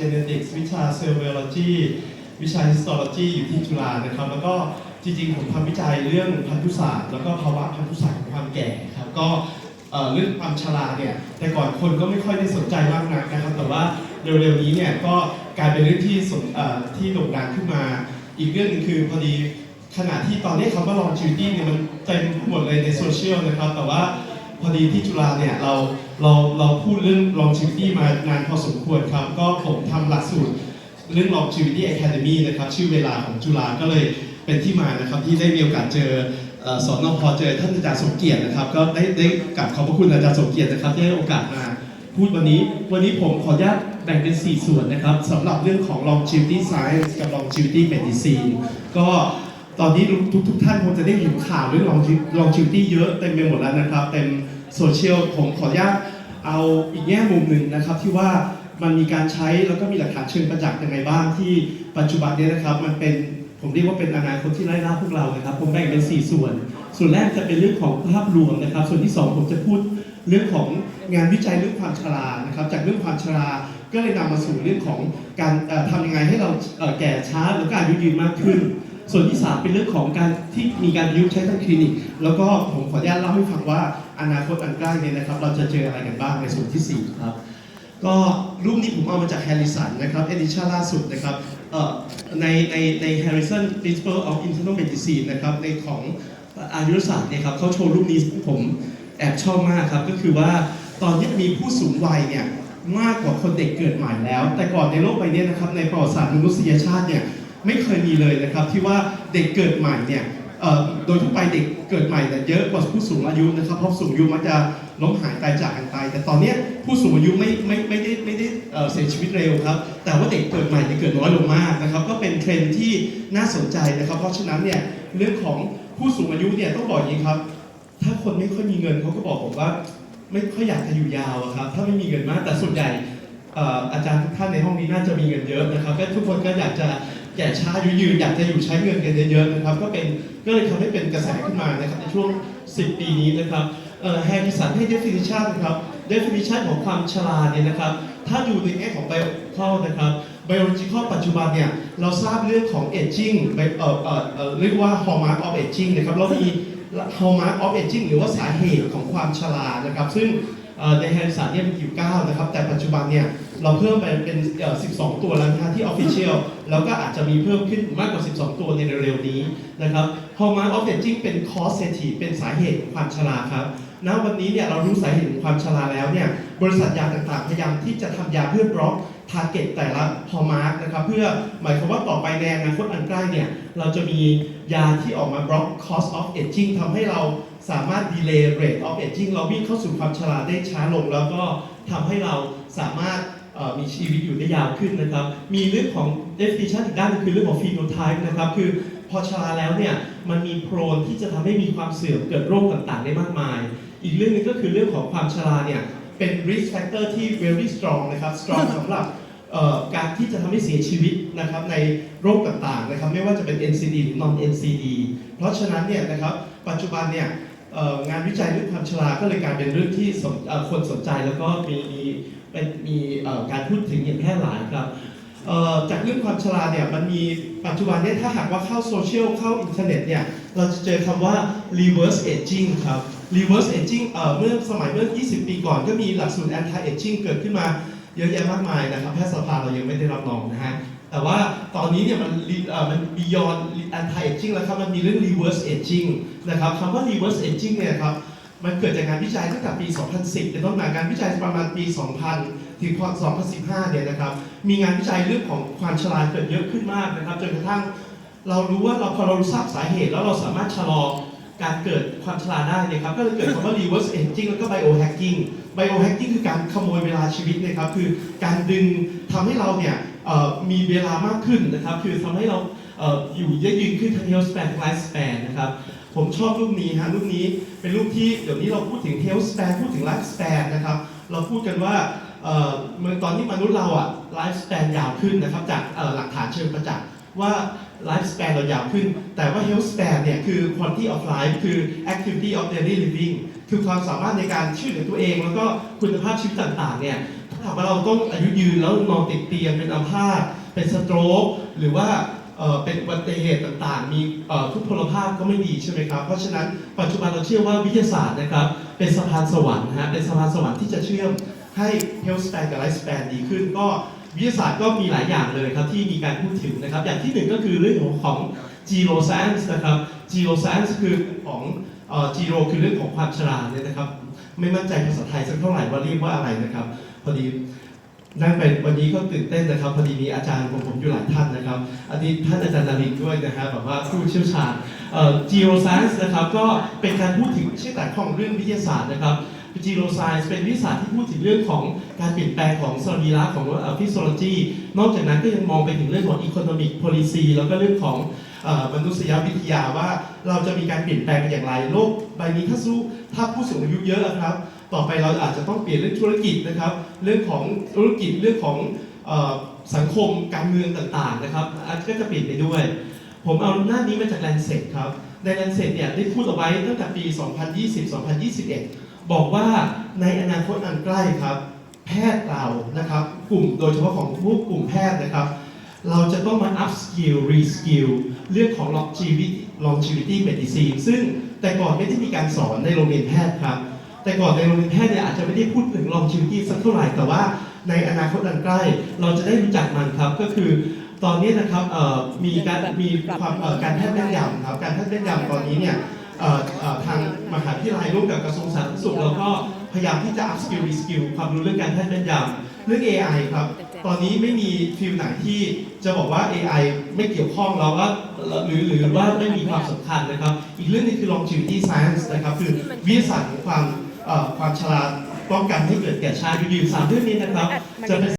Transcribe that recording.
genetics วิชา cell biology วิชา histology อยู่ที่จุฬานะครับ แล้วก็จริงๆ ผมทำวิจัยเรื่องพันธุศาสตร์ แล้วก็ภาวะพันธุศาสตร์ของความแก่ครับ ก็เรื่องความชราเนี่ย แต่ก่อนคนก็ไม่ค่อยได้สนใจมากนักนะครับ แต่ว่าเร็วๆนี้เนี่ยก็กลายเป็นเรื่องที่สนที่โด่งดังขึ้นมา อีกเรื่องหนึงคือพอดีขณะที่ตอนนี้คำว่า longevity เนี่ยมันเต็มหมดเลยในโซเชียลนะครับ แต่ว่า พอดีที่จุฬาเนี่ยเราเราเราพูดเรื่อง longevity มานานพอสมควรครับ ก็ผมทำหลักสูตรเรื่อง longevity academy นะครับชื่อเวลาของจุฬาก็เลยเป็นที่มานะครับที่ได้มีโอกาสเจอเอ่อสอนอพอเจอท่านอาจารย์สมเกียรตินะครับ ก็ได้ได้กลับขอบพระคุณอาจารย์สมเกียรตินะครับที่ให้โอกาสมาพูดวันนี้ วันนี้ผมขออนุญาตแบ่งเป็น 4 ส่วนนะครับสำหรับเรื่องของ longevity science กับ longevity medicine ก็ ตอนนี้ทุกทุกท่านคงจะได้เห็นข่าวเรื่อง longe- longevity เยอะเต็มไปหมดแล้วนะครับเต็มโซเชียลผมขออนุญาตเอาอีกแง่มุมหนึ่งนะครับที่ว่ามันมีการใช้แล้วก็มีหลักฐานเชิงประจักษ์ยังไงบ้างที่ปัจจุบันนี้นะครับ มันเป็นผมเรียกว่าเป็นอนาคตที่ไล่ล่าพวกเรานะครับ ผมแบ่งเป็น 4 ส่วน ส่วนแรกจะเป็นเรื่องของภาพรวมนะครับ ส่วนที่ 2 ผมจะพูดเรื่องของงานวิจัยเรื่องความชรานะครับ จากเรื่องความชราก็เลยนำมาสู่เรื่องของการเอ่อทำยังไงให้เราแก่ช้าแล้วก็อายุยืนมากขึ้น ส่วนที่ 3 เป็นเรื่องของการที่มีการยุกต์ใช้ทางคลินิก แล้วก็ผมขออนุญาตเล่าให้ฟังว่าอนาคตอันใกล้เนี่ยนะครับ เราจะเจออะไรกันบ้างในส่วนที่ 4 ครับ ก็รูปนี้ผมเอามาจากแฮร์ริสันนะครับเอดิชั่นล่าสุดนะครับในในใน Harrison Principle of Internal Medicine นะครับในของอายุรศาสตร์เนี่ยครับเขาโชว์รูปนี้ผมแอบชอบมากครับ ก็คือว่าตอนนี้มีผู้สูงวัยเนี่ยมากกว่าคนเด็กเกิดใหม่แล้ว แต่ก่อนในโลกใบนี้นะครับในประวัติศาสตร์มนุษยชาติเนี่ย ไม่เคยมีเลยนะครับที่ว่าเด็กเกิดใหม่เนี่ยโดยทั่วไปเด็กเกิดใหม่เนี่ยเยอะกว่าผู้สูงอายุนะครับเพราะผู้สูงอายุมักจะล้มหายตายจากกันไป แต่ตอนนี้ผู้สูงอายุไม่ไม่ไม่ได้ไม่ได้เสียชีวิตเร็วครับ แต่ว่าเด็กเกิดใหม่เนี่ยเกิดน้อยลงมากนะครับก็เป็นเทรนที่น่าสนใจนะครับ เพราะฉะนั้นเนี่ยเรื่องของผู้สูงอายุเนี่ยต้องบอกอย่างนี้ครับ ถ้าคนไม่ค่อยมีเงินเขาก็บอกผมว่า ไม่ค่อยอยากจะอยู่ยาวอะครับถ้าไม่มีเงินมากแต่ส่วนใหญ่เอ่ออาจารย์ทุกท่านในห้องนี้น่าจะมีเงินเยอะนะครับก็ทุกคนก็อยากจะ แก่ช้าอายุยืนอยากจะอยู่ใช้เงินกันเยอะๆนะครับ ก็เป็นก็เลยทำให้เป็นกระแสขึ้นมานะครับในช่วง 10 ปีนี้นะครับแฮร์ริสันให้ definition นะครับ definition ของความชราเนี่ยนะครับ ถ้าดูในแง่ของ biological นะครับ biological ปัจจุบันเนี่ย เราทราบเรื่องของ aging เอ่อเอ่อเอ่อเรียกว่า hallmark of aging นะครับเรามี hallmark of aging หรือว่าสาเหตุของความชรานะครับ ซึ่ง ในแฮร์สันเนี่ยมีอยู่9นะครับ แต่ปัจจุบันเนี่ยเราเพิ่มไปเป็นเอ่อ12 ตัวแล้วนะฮะที่ official แล้วก็อาจจะมีเพิ่มขึ้นมากกว่า 12 ตัวในเร็วๆนี้นะครับ hallmark of aging เป็น causative เป็นสาเหตุของความชราครับณวันนี้เนี่ยเรารู้สาเหตุของความชราแล้วเนี่ยบริษัทยาต่างๆ พยายามที่จะทำยาเพื่อบล็อกทาร์เก็ตแต่ละฮอร์มาร์กนะครับเพื่อหมายความว่าต่อไปในอนาคตอันใกล้เนี่ยเราจะมียาที่ออกมาบล็อก cost of aging ทำให้เรา สามารถ delay rate of aging เราวิ่งเข้าสู่ความชราได้ช้าลง แล้วก็ทำให้เราสามารถมีชีวิตอยู่ได้ยาวขึ้นนะครับ มีเรื่องของ definition อีกด้านคือเรื่องของ phenotype นะครับ คือพอชราแล้วเนี่ย มันมีโพรนที่จะทำให้มีความเสื่อมเกิดโรคต่างๆ ได้มากมาย อีกเรื่องหนึงก็คือเรื่องของความชราเนี่ย เป็น risk factor ที่ very strong นะครับ strong สำหรับการที่จะทำให้เสียชีวิตนะครับในโรคต่างๆนะครับ ไม่ว่าจะเป็น NCD หรือ non NCD เพราะฉะนั้นเนี่ยนะครับ ปัจจุบันเนี่ย งานวิจัยเรื่องความชราก็เลยกลายเป็นเรื่องที่คนสนใจแล้วก็มีมีเป็นมีการพูดถึงอย่างแพร่หลายครับจากเรื่องความชราเนี่ยมันมีปัจจุบันเนี่ยถ้าหากว่าเข้าโซเชียลเข้าอินเทอร์เน็ตเนี่ยเราจะเจอคำว่า reverse aging ครับ reverse aging เอ่อเมื่อสมัยเมื่อ 20 ปีก่อนก็มีหลักสูตร anti aging เกิดขึ้นมาเยอะแยะมากมายนะครับแพทยสภาเรายังไม่ได้รับรองนะฮะ แต่ว่าตอนนี้เนี่ยมัน re- เอ่อมัน beyond anti aging แล้วครับ มันมีเรื่อง reverse aging นะครับคำว่า reverse aging เนี่ยครับมันเกิดจากงานวิจัยตั้งแต่ปี 2010 เป็นต้นมาการวิจัยประมาณปี 2000 ถึง 2015 เนี่ยนะครับ มีงานวิจัยเรื่องของความชราเกิดเยอะขึ้นมากนะครับ จนกระทั่งเรารู้ว่าเราพอเราทราบสาเหตุแล้วเราสามารถชะลอการเกิดความชราได้เนี่ยครับ ก็เลยเกิดคำว่า reverse aging แล้วก็ biohacking biohacking คือการขโมยเวลาชีวิตนะครับ คือการดึงทำให้เราเนี่ย มีเวลามากขึ้นนะครับ คือทำให้เราเออยู่ยืดยืนขึ้นทั้ง health span life span นะครับ ผมชอบรูปนี้ฮะรูปนี้เป็นรูปที่เดี๋ยวนี้เราพูดถึง health span พูดถึง life span นะครับ เราพูดกันว่าเมื่อตอนที่มนุษย์เราอะ life span ยาวขึ้นนะครับ จากหลักฐานเชิงประจักษ์ว่า life span เรายาวขึ้น แต่ว่า health span เนี่ยคือ quality of life คือ activity of daily living คือความสามารถในการช่วยเหลือตัวเอง แล้วก็คุณภาพชีวิตต่างๆเนี่ย ถ้าหากว่าเราต้องอายุยืนแล้วนอนติดเตียงเป็นอัมพาตเป็นสโตรกหรือว่าเป็นอุบัติเหตุต่างๆ มีทุพพลภาพก็ไม่ดีใช่ไหมครับ เพราะฉะนั้นปัจจุบันเราเชื่อว่าวิทยาศาสตร์นะครับ เป็นสะพานสวรรค์นะฮะเป็นสะพานสวรรค์ที่จะเชื่อมให้ health span กับ life span ดีขึ้น ก็วิทยาศาสตร์ก็มีหลายอย่างเลยครับที่มีการพูดถึงนะครับ อย่างที่หนึ่งก็คือเรื่องของของ zero science นะครับ zero science คือของเอ่อ zero คือเรื่องของความชราเนี่ยนะครับ ไม่มั่นใจภาษาไทยสักเท่าไหร่ว่าเรียกว่าอะไรนะครับ พอดีนั่งเป็นวันนี้ก็ตื่นเต้นนะครับพอดีมีอาจารย์ของผมอยู่หลายท่านนะครับอันนี้ท่านอาจารย์นารินด้วยนะครับแบบว่าผู้เชี่ยวชาญเอ่อ Geo Science นะครับก็เป็นการพูดถึงไม่ใช่แต่ของเรื่องวิทยาศาสตร์นะครับ Geo Science เป็นวิทยาศาสตร์ที่พูดถึงเรื่องของการเปลี่ยนแปลงของสรีระของฟิสิโอโลจีนอกจากนั้นก็ยังมองไปถึงเรื่องของ Economic Policy แล้วก็เรื่องของ มนุษยวิทยาว่าเราจะมีการเปลี่ยนแปลงเป็นอย่างไรโลกใบนี้ถ้าสู้ถ้าผู้สูงอายุเยอะนะครับ ต่อไปเราอาจจะต้องเปลี่ยนเรื่องธุรกิจนะครับ เรื่องของธุรกิจเรื่องของสังคมการเมืองต่างๆนะครับอาจก็จะเปลี่ยนไปด้วย ผมเอาหน้านี้มาจากแลนเซ็ตครับในแลนเซ็ตเนี่ยได้พูดเอาไว้ตั้งแต่ปี 2020-2021 บอกว่าในอนาคตอันใกล้ครับ แพทย์เรานะครับ กลุ่มโดยเฉพาะของพวกกลุ่มแพทย์นะครับ เราจะต้องมา up skill re skill เรื่องของ longevity longevity medicine ซึ่งแต่ก่อนไม่ได้มีการสอนในโรงเรียนแพทย์ครับ แต่ก่อนในโรงเรียนแพทย์เนี่ยอาจจะไม่ได้พูดถึง longevity สักเท่าไหร่แต่ว่าในอนาคตอันใกล้ เราจะได้รู้จักมันครับก็คือตอนนี้นะครับมีการมีความการแพทย์แม่นยำครับการแพทย์แม่นยำตอนนี้เนี่ยทางมหาวิทยาลัยร่วมกับกระทรวงสาธารณสุขเราก็พยายามที่จะ up skill re skill ความรู้เรื่องการแพทย์แม่นยำเรื่อง AI ครับ ตอนนี้ไม่มีฟิลไหนที่จะบอกว่า AI ไม่เกี่ยวข้องเราว่าหรือหรือว่าไม่มีความสำคัญนะครับ อีกเรื่องหนึงคือ longevity science นะครับ คือวิทยาศาสตร์ของความเอ่อความชราป้องกันให้เกิดแก่ชาติยืนสามเรื่องนี้นะครับจะเป็น